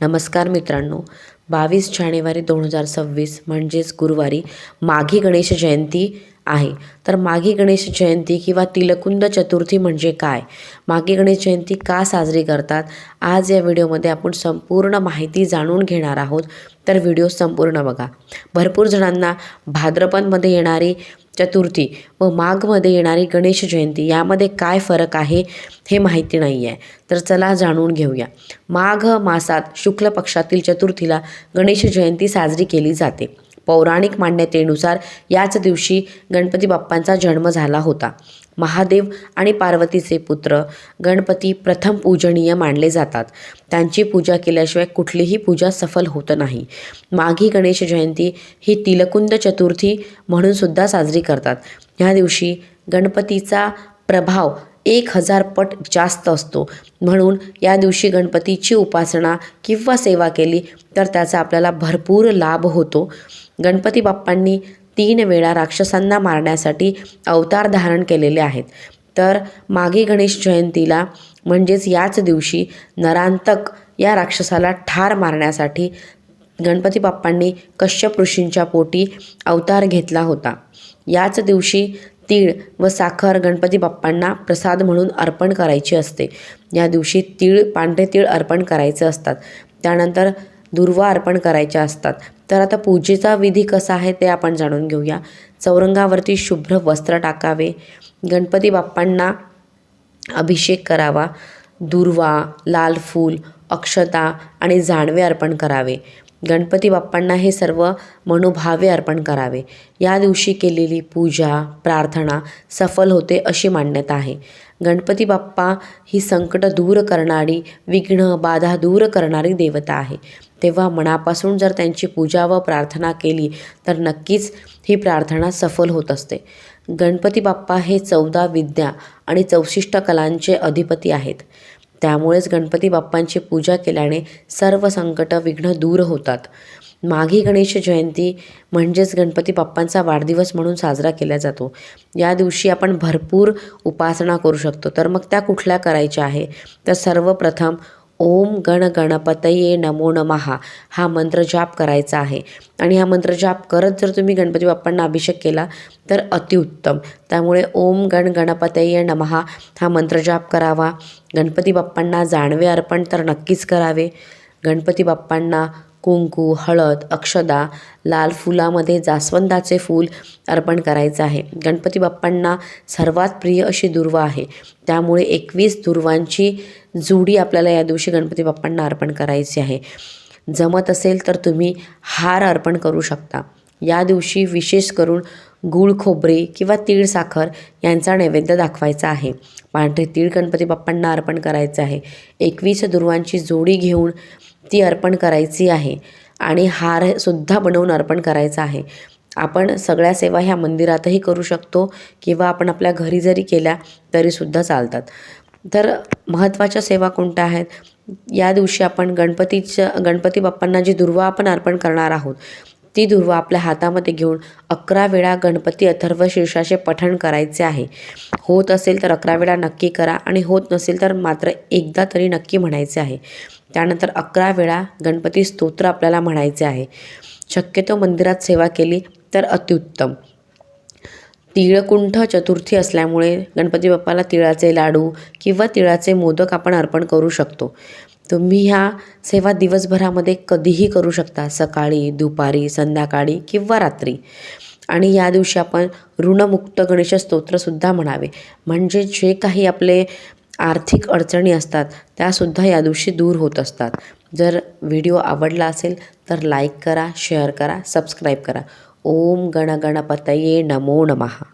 नमस्कार मित्रांनो. बावीस जानेवारी दोन हजार सव्वीस म्हणजेच गुरुवारी माघी गणेश जयंती आहे. तर माघी गणेश जयंती किंवा तिलकुंद चतुर्थी म्हणजे काय? माघी गणेश जयंती का साजरी करतात? आज या व्हिडिओमध्ये आपण संपूर्ण माहिती जाणून घेणार आहोत. तर व्हिडिओ संपूर्ण बघा. भरपूर जणांना भाद्रपदमध्ये येणारी चतुर्थी व माघमध्ये येणारी गणेश जयंती यामध्ये काय फरक आहे हे माहिती नाही आहे. तर चला जाणून घेऊया. माघ मासात शुक्ल पक्षातील चतुर्थीला गणेश जयंती साजरी केली जाते. पौराणिक मान्यतेनुसार याच दिवशी गणपती बाप्पांचा जन्म झाला होता. महादेव आणि पार्वतीचे पुत्र गणपती प्रथम पूजनीय मानले जातात. त्यांची पूजा केल्याशिवाय कुठलीही पूजा सफल होत नाही. माघी गणेश जयंती ही तिलकुंद चतुर्थी म्हणून सुद्धा साजरी करतात. ह्या दिवशी गणपतीचा प्रभाव एक हजार पट जास्त असतो. म्हणून या दिवशी गणपतीची उपासना किंवा सेवा केली तर त्याचा आपल्याला भरपूर लाभ होतो. गणपती बाप्पांनी तीन वेळा राक्षसांना मारण्यासाठी अवतार धारण केलेले आहेत. तर मागे गणेश जयंतीला म्हणजेच याच दिवशी नरांतक या राक्षसाला ठार मारण्यासाठी गणपती बाप्पांनी कश्यप ऋषींच्या पोटी अवतार घेतला होता. याच दिवशी तीळ व साखर गणपती बाप्पांना प्रसाद म्हणून अर्पण करायची असते. या दिवशी तीळ पांढरे तीळ अर्पण करायचे असतात. त्यानंतर दुर्वा अर्पण करायच्या असतात. तर आता पूजेचा विधी कसा आहे ते आपण जाणून घेऊया. चौरंगावरती शुभ्र वस्त्र टाकावे. गणपती बाप्पांना अभिषेक करावा. दुर्वा लाल फूल अक्षता आणि जानवे अर्पण करावे. गणपती बाप्पांना हे सर्व मनोभावे अर्पण करावे. या दिवशी केलेली पूजा प्रार्थना सफल होते अशी मान्यता आहे. गणपती बाप्पा ही संकट दूर करणारी विघ्न बाधा दूर करणारी देवता आहे. तेव्हा मनापासून जर त्यांची पूजा व प्रार्थना केली तर नक्कीच ही प्रार्थना सफल होत असते. गणपती बाप्पा हे चौदा विद्या आणि चौशिष्ट कलांचे अधिपती आहेत. त्यामुळेच गणपती बाप्पांची पूजा केल्याने सर्व संकट विघ्न दूर होतात. माघी गणेश जयंती म्हणजेच गणपती बाप्पांचा वाढदिवस म्हणून साजरा केला जातो. या दिवशी आपण भरपूर उपासना करू शकतो. तर मग त्या कुठल्या करायच्या आहे? तर सर्वप्रथम ओम गण गणपतये नमो नमहा हा मंत्र जाप करायचा आहे. आणि हा मंत्र जाप करत जर तुम्ही गणपती बाप्पांना अभिषेक केला तर अतिउत्तम. त्यामुळे ओम गण गणपतये नमहा हा मंत्र जाप करावा. गणपती बाप्पांना जाणवे अर्पण तर नक्कीच करावे. गणपती बाप्पांना कुंकू हळद अक्षदा लाल फुलामध्ये जास्वंदाचे फूल अर्पण करायचं आहे. गणपती बाप्पांना सर्वात प्रिय अशी दुर्वा आहे. त्यामुळे एकवीस दुर्वांची जुडी आपल्याला या दिवशी गणपती बाप्पांना अर्पण करायची आहे. जमत असेल तर तुम्ही हार अर्पण करू शकता. या दिवशी विशेष करून गूळ खोबरे किंवा तीळ साखर यांचा नैवेद्य दाखवायचा आहे. पांढरे तीळ गणपती बाप्पांना अर्पण करायचं आहे. एकवीस दुर्वांची जोडी घेऊन ती अर्पण करायची आहे आणि हारसुद्धा बनवून अर्पण करायचा आहे. आपण सगळ्या सेवा ह्या मंदिरातही करू शकतो किंवा आपण आपल्या घरी जरी केल्या तरीसुद्धा चालतात. तर महत्त्वाच्या सेवा कोणत्या आहेत? या दिवशी आपण गणपतीच्या गणपती बाप्पांना जी दुर्वा आपण अर्पण करणार आहोत ती दुर्वा आपल्या हातामध्ये घेऊन अकरा वेळा गणपती अथर्व शीर्षाचे पठण करायचे आहे. होत असेल तर अकरा वेळा नक्की करा आणि होत नसेल तर मात्र एकदा तरी नक्की म्हणायचे आहे. त्यानंतर अकरा वेळा गणपती स्तोत्र आपल्याला म्हणायचे आहे. शक्यतो मंदिरात सेवा केली तर अत्युत्तम. तिळकुंठ चतुर्थी असल्यामुळे गणपती बाप्पाला तिळाचे लाडू किंवा तिळाचे मोदक आपण अर्पण करू शकतो. तुम्ही ह्या सेवा दिवसभरामध्ये कधीही करू शकता. सकाळी दुपारी संध्याकाळी किंवा रात्री. आणि या दिवशी आपण ऋणमुक्त गणेश स्तोत्रसुद्धा म्हणावे. म्हणजे जे काही आपले आर्थिक अडचणी असतात त्यासुद्धा या दिवशी दूर होत असतात. जर व्हिडिओ आवडला असेल तर लाईक करा शेअर करा सबस्क्राईब करा. ओम गण गणपतये नमो नमः.